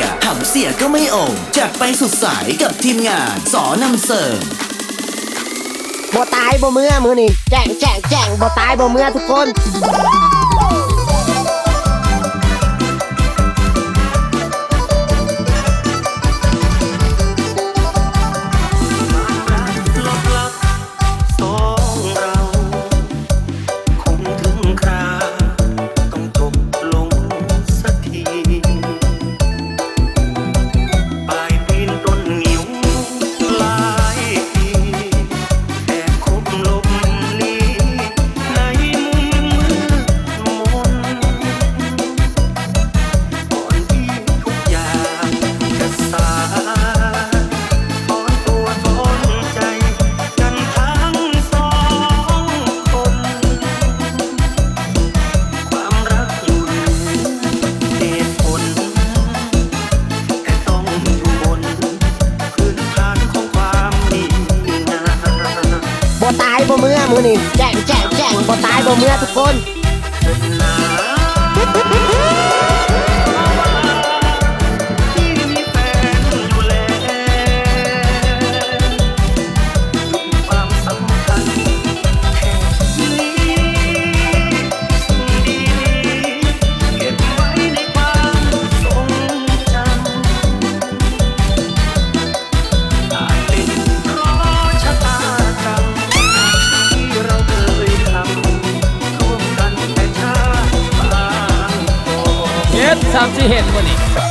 ยหำเสียก็ไม่โอ่จัดไปสุดสายกับทีมงานสอนำเสริมบ่ตายบ่เมื่อมือนี่แจ้งแจ้งแจ้งบ่ตายบ่เมื่อทุกคน บ่เมื่อมือนี่แจ้งแจ้งแจ้งบ่ตายบ่เมื่อทุกคนามที่เห็นวันนี้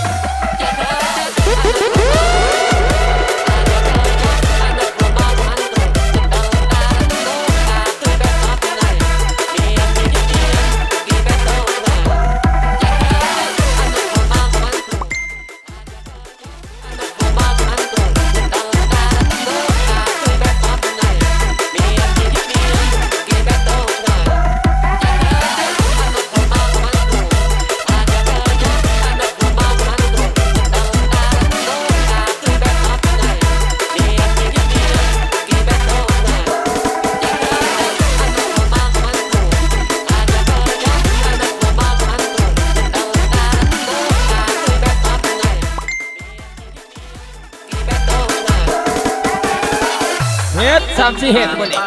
ามสิเห็นบ่นี่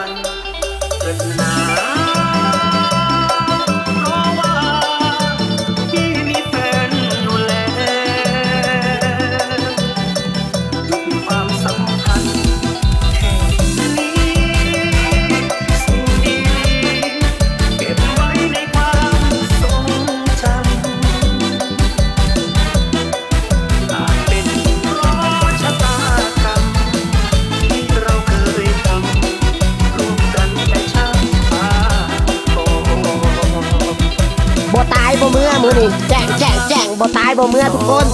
เมื่อมือนี่แจ้งแจ้งแจ้งบ่ตายบ่เมื่อทุกคน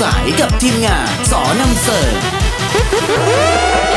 สายกับทีมงานสอนำเสริม